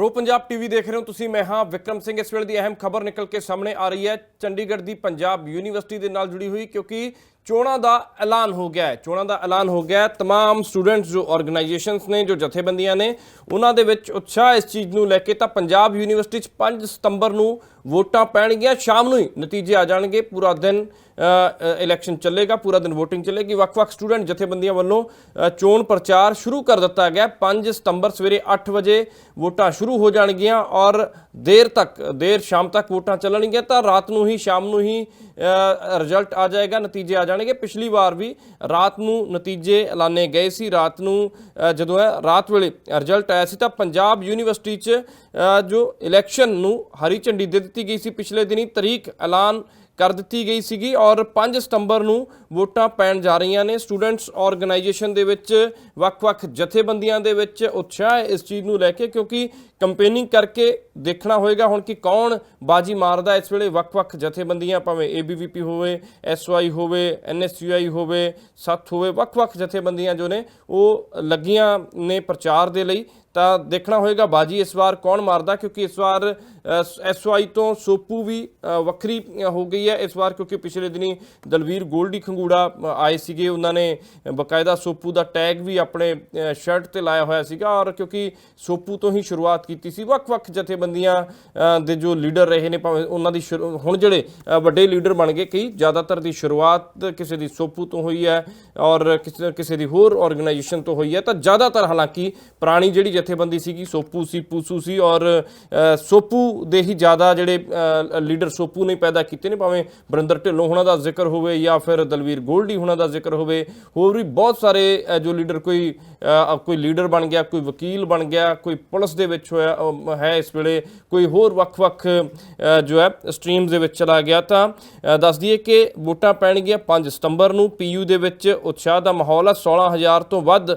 Bro, pro Punjab TV ਦੇਖ ਰਹੇ ਹੋ ਤੁਸੀਂ ਮੈਂ ਹਾਂ ਵਿਕਰਮ ਸਿੰਘ ਇਸ ਵੇਲੇ ਦੀ ਅਹਿਮ ਖਬਰ ਨਿਕਲ ਕੇ ਸਾਹਮਣੇ ਆ ਰਹੀ ਹੈ ਚੰਡੀਗੜ੍ਹ ਦੀ ਪੰਜਾਬ ਯੂਨੀਵਰਸਿਟੀ ਦੇ ਨਾਲ ਜੁੜੀ ਹੋਈ ਕਿਉਂਕਿ ਚੋਣਾਂ ਦਾ ਐਲਾਨ ਹੋ ਗਿਆ ਹੈ ਚੋਣਾਂ ਦਾ ਐਲਾਨ ਹੋ ਗਿਆ ਹੈ तमाम ਸਟੂਡੈਂਟਸ ਜੋ ਆਰਗੇਨਾਈਜੇਸ਼ਨਸ ਨੇ ਜੋ ਜਥੇਬੰਦੀਆਂ ਨੇ ਉਹਨਾਂ ਦੇ ਵਿੱਚ ਉਤਸ਼ਾਹ ਇਸ ਚੀਜ਼ ਨੂੰ ਲੈ ਕੇ ਤਾਂ ਪੰਜਾਬ ਯੂਨੀਵਰਸਿਟੀ 'ਚ 5 ਸਤੰਬਰ ਨੂੰ ਵੋਟਾਂ ਪੈਣਗੀਆਂ ਸ਼ਾਮ ਨੂੰ ਹੀ ਨਤੀਜੇ ਆ ਜਾਣਗੇ ਪੂਰਾ ਦਿਨ ਇਲੈਕਸ਼ਨ ਚੱਲੇਗਾ ਪੂਰਾ ਦਿਨ VOTING ਚੱਲੇਗੀ ਵੱਖ-ਵੱਖ ਸਟੂਡੈਂਟ ਜਥੇਬੰਦੀਆਂ ਵੱਲੋਂ ਅ, ਚੋਣ ਪ੍ਰਚਾਰ ਸ਼ੁਰੂ ਕਰ ਦਿੱਤਾ ਗਿਆ ਹੈ। 5 ਸਤੰਬਰ ਸਵੇਰੇ 8 ਵਜੇ ਵੋਟਾਂ ਸ਼ੁਰੂ ਹੋ ਜਾਣਗੀਆਂ ਔਰ ਦੇਰ ਤੱਕ, ਦੇਰ ਸ਼ਾਮ ਤੱਕ ਵੋਟਾਂ ਚੱਲਣਗੀਆਂ ਤਾਂ ਰਾਤ ਨੂੰ ਹੀ, ਸ਼ਾਮ ਨੂੰ ਹੀ ਰਿਜ਼ਲਟ ਆ ਜਾਏਗਾ, ਨਤੀਜੇ ਆ ਜਾਣਗੇ। ਪਿਛਲੀ ਵਾਰ ਵੀ ਰਾਤ ਨੂੰ ਨਤੀਜੇ ਐਲਾਨੇ ਗਏ ਸੀ। ਰਾਤ ਨੂੰ ਜਦੋਂ ਹੈ ਰਾਤ ਵੇਲੇ ਰਿਜ਼ਲਟ ਆਇਆ ਸੀ ਤਾਂ ਪੰਜਾਬ ਯੂਨੀਵਰਸਿਟੀ 'ਚ ਜੋ ਇਲੈਕਸ਼ਨ ਨੂੰ ਹਰੀ ਝੰਡੀ ਦੇ ਦਿੱਤੀ ਗਈ ਸੀ ਪਿਛਲੇ ਦਿਨੀ, ਤਰੀਕ ਐਲਾਨ ਕਰ ਦਿੱਤੀ ਗਈ ਸੀਗੀ ਔਰ 5 ਸਤੰਬਰ ਨੂੰ ਵੋਟਾਂ ਪੈਣ ਜਾ ਰਹੀਆਂ ਨੇ। ਸਟੂਡੈਂਟਸ ਆਰਗੇਨਾਈਜੇਸ਼ਨ ਦੇ ਵਿੱਚ ਵੱਖ-ਵੱਖ ਜਥੇਬੰਦੀਆਂ ਦੇ ਵਿੱਚ ਉਤਸ਼ਾਹ ਹੈ ਇਸ ਚੀਜ਼ ਨੂੰ ਲੈ ਕੇ ਕਿਉਂਕਿ ਕੰਪੇਨਿੰਗ ਕਰਕੇ ਦੇਖਣਾ ਹੋਏਗਾ ਹੁਣ ਕਿ ਕੌਣ ਬਾਜੀ ਮਾਰਦਾ। ਇਸ ਵੇਲੇ ਵੱਖ-ਵੱਖ ਜਥੇਬੰਦੀਆਂ ਭਾਵੇਂ ਏਬੀਵੀਪੀ ਹੋਵੇ ਐਸਵਾਈ ਹੋਵੇ ਐਨਐਸਯੂਆਈ ਹੋਵੇ, ਸੱਤ ਹੋਵੇ, ਵੱਖ-ਵੱਖ ਜਥੇਬੰਦੀਆਂ ਜੋ ਨੇ ਉਹ ਲੱਗੀਆਂ ਨੇ ਪ੍ਰਚਾਰ ਦੇ ਲਈ। ਤਾਂ ਦੇਖਣਾ ਹੋਏਗਾ ਬਾਜੀ ਇਸ ਵਾਰ ਕੌਣ ਮਾਰਦਾ, ਕਿਉਂਕਿ ਇਸ ਵਾਰ ਐਸਵਾਈ ਤੋਂ ਸੋਪੂ ਵੀ ਵੱਖਰੀ ਹੋ ਗਈ ਹੈ ਇਸ ਵਾਰ, ਕਿਉਂਕਿ ਪਿਛਲੇ ਦਿਨੀ ਦਲਵੀਰ ਗੋਲਡੀ ਖੰਗੂੜਾ ਆਏ ਸੀਗੇ। ਉਹਨਾਂ ਨੇ ਬਕਾਇਦਾ ਸੋਪੂ ਦਾ ਟੈਗ ਵੀ ਆਪਣੇ ਸ਼ਰਟ ਤੇ ਲਾਇਆ ਹੋਇਆ ਸੀਗਾ ਔਰ ਕਿਉਂਕਿ ਸੋਪੂ ਤੋਂ ਹੀ ਸ਼ੁਰੂਆਤ ਕੀਤੀ ਸੀ। ਵੱਖ-ਵੱਖ ਜਥੇਬੰਦੀਆਂ ਦੇ ਜੋ ਲੀਡਰ ਰਹੇ ਨੇ, ਭਾਵੇਂ ਉਹਨਾਂ ਦੀ ਸ਼ੁਰੂ- ਹੁਣ ਜਿਹੜੇ ਵੱਡੇ ਲੀਡਰ ਬਣ ਗਏ, ਕਈ ਜ਼ਿਆਦਾਤਰ ਦੀ ਸ਼ੁਰੂਆਤ ਕਿਸੇ ਦੀ ਸੋਪੂ ਤੋਂ ਹੋਈ ਹੈ ਔਰ ਕਿਸੇ ਕਿਸੇ ਦੀ ਹੋਰ ਆਰਗੇਨਾਈਜੇਸ਼ਨ ਤੋਂ ਹੋਈ ਹੈ। ਤਾਂ ਜ਼ਿਆਦਾਤਰ ਹਾਲਾਂਕਿ ਪੁਰਾਣੀ ਜਿਹੜੀ ਜਥੇਬੰਦੀ ਸੀਗੀ ਸੋਪੂ ਸੀ ਪੂਸੂ ਸੀ ਔਰ ਸੋਪੂ ਦੇ ਹੀ ਜ਼ਿਆਦਾ ਜਿਹੜੇ ਲੀਡਰ ਸੋਪੂ ਨੇ ਪੈਦਾ ਕੀਤੇ ਨੇ ਭਾਵੇਂ ਬਰਿੰਦਰ ਢਿੱਲੋਂ ਹੁਣਾਂ ਦਾ ਜ਼ਿਕਰ ਹੋਵੇ ਜਾਂ ਫਿਰ ਦਲਵੀਰ ਗੋਲਡੀ ਹੁਣਾਂ ਦਾ ਜ਼ਿਕਰ ਹੋਵੇ ਹੋਰ ਵੀ ਬਹੁਤ ਸਾਰੇ ਜੋ ਲੀਡਰ ਕੋਈ ਕੋਈ ਲੀਡਰ ਬਣ ਗਿਆ ਕੋਈ ਵਕੀਲ ਬਣ ਗਿਆ ਕੋਈ ਪੁਲਿਸ ਦੇ ਵਿੱਚ ਹੋਇਆ ਹੈ ਇਸ ਵੇਲੇ ਕੋਈ ਹੋਰ ਵੱਖ-ਵੱਖ ਜੋ ਹੈ ਸਟਰੀਮਸ ਦੇ ਵਿੱਚ ਚਲਾ ਗਿਆ ਤਾਂ ਅ, ਦੱਸ ਦਈਏ ਕਿ ਵੋਟਾਂ ਪੈਣਗੀਆਂ 5 ਸਤੰਬਰ ਨੂੰ ਪੀਯੂ ਦੇ ਵਿੱਚ ਉਤਸ਼ਾਹ ਦਾ ਮਾਹੌਲ ਹੈ 16000 ਤੋਂ ਵੱਧ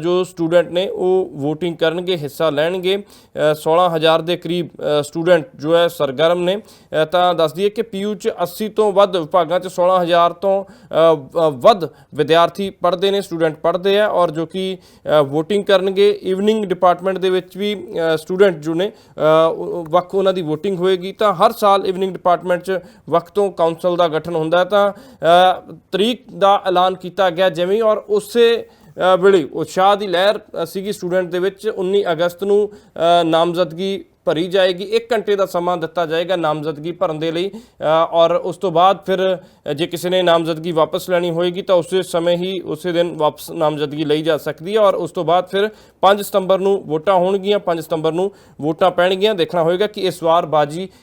ਜੋ ਸਟੂਡੈਂਟ ਨੇ ਉਹ VOTING ਕਰਨਗੇ ਹਿੱਸਾ ਲੈਣਗੇ। ਅ, 16000 ਦੇ ਕਰੀਬ ਸਟੂਡੈਂਟ ਜੋ ਹੈ ਸਰਗਰਮ ਨੇ। ਤਾਂ ਦੱਸ ਦਈਏ ਕਿ ਪੀਯੂ ਚ 80 ਤੋਂ ਵੱਧ ਵਿਭਾਗਾਂ ਚ 16000 ਤੋਂ ਵੱਧ ਵਿਦਿਆਰਥੀ ਪੜ੍ਹਦੇ ਨੇ ਸਟੂਡੈਂਟ ਪੜ੍ਹਦੇ ਆ ਔਰ ਜੋ ਕਿ VOTING ਕਰਨਗੇ। ਈਵਨਿੰਗ ਡਿਪਾਰਟਮੈਂਟ ਦੇ ਵਿੱਚ ਵੀ ਸਟੂਡੈਂਟ ਜੋ ਨੇ ਵੱਖ ਉਹਨਾਂ ਦੀ VOTING ਹੋਏਗੀ। ਤਾਂ ਹਰ ਸਾਲ ਈਵਨਿੰਗ ਡਿਪਾਰਟਮੈਂਟ ਚ ਵੱਖ ਤੋਂ ਕਾਉਂਸਲ ਦਾ ਗਠਨ ਹੁੰਦਾ ਤਾਂ ਤਰੀਕ ਦਾ ਐਲਾਨ ਕੀਤਾ ਗਿਆ ਜਿਵੇਂ ਔਰ ਉਸੇ ਵੇਲੇ ਉਤਸ਼ਾਹ ਦੀ ਲਹਿਰ ਸੀਗੀ ਸਟੂਡੈਂਟ ਦੇ ਵਿੱਚ। 19 ਅਗਸਤ ਨੂੰ ਨਾਮਜ਼ਦਗੀ ਭਰੀ ਜਾਏਗੀ। 1 ਘੰਟੇ ਦਾ ਸਮਾਂ ਦਿੱਤਾ ਜਾਏਗਾ ਨਾਮਜ਼ਦਗੀ ਭਰਨ ਦੇ ਲਈ। ਔਰ ਉਸ ਤੋਂ ਬਾਅਦ ਫਿਰ ਜੇ ਕਿਸੇ ਨੇ ਨਾਮਜ਼ਦਗੀ ਵਾਪਸ ਲੈਣੀ ਹੋਏਗੀ ਤਾਂ ਉਸੇ ਸਮੇਂ ਹੀ ਉਸੇ ਦਿਨ ਵਾਪਸ ਨਾਮਜ਼ਦਗੀ ਲਈ ਜਾ ਸਕਦੀ ਹੈ। ਔਰ ਉਸ ਤੋਂ ਬਾਅਦ ਫਿਰ 5 ਸਤੰਬਰ ਨੂੰ ਵੋਟਾਂ ਹੋਣਗੀਆਂ। 5 ਸਤੰਬਰ ਨੂੰ ਵੋਟਾਂ ਪੈਣਗੀਆਂ। ਦੇਖਣਾ ਹੋਏਗਾ ਕਿ ਇਸ ਵਾਰ ਬਾਜੀ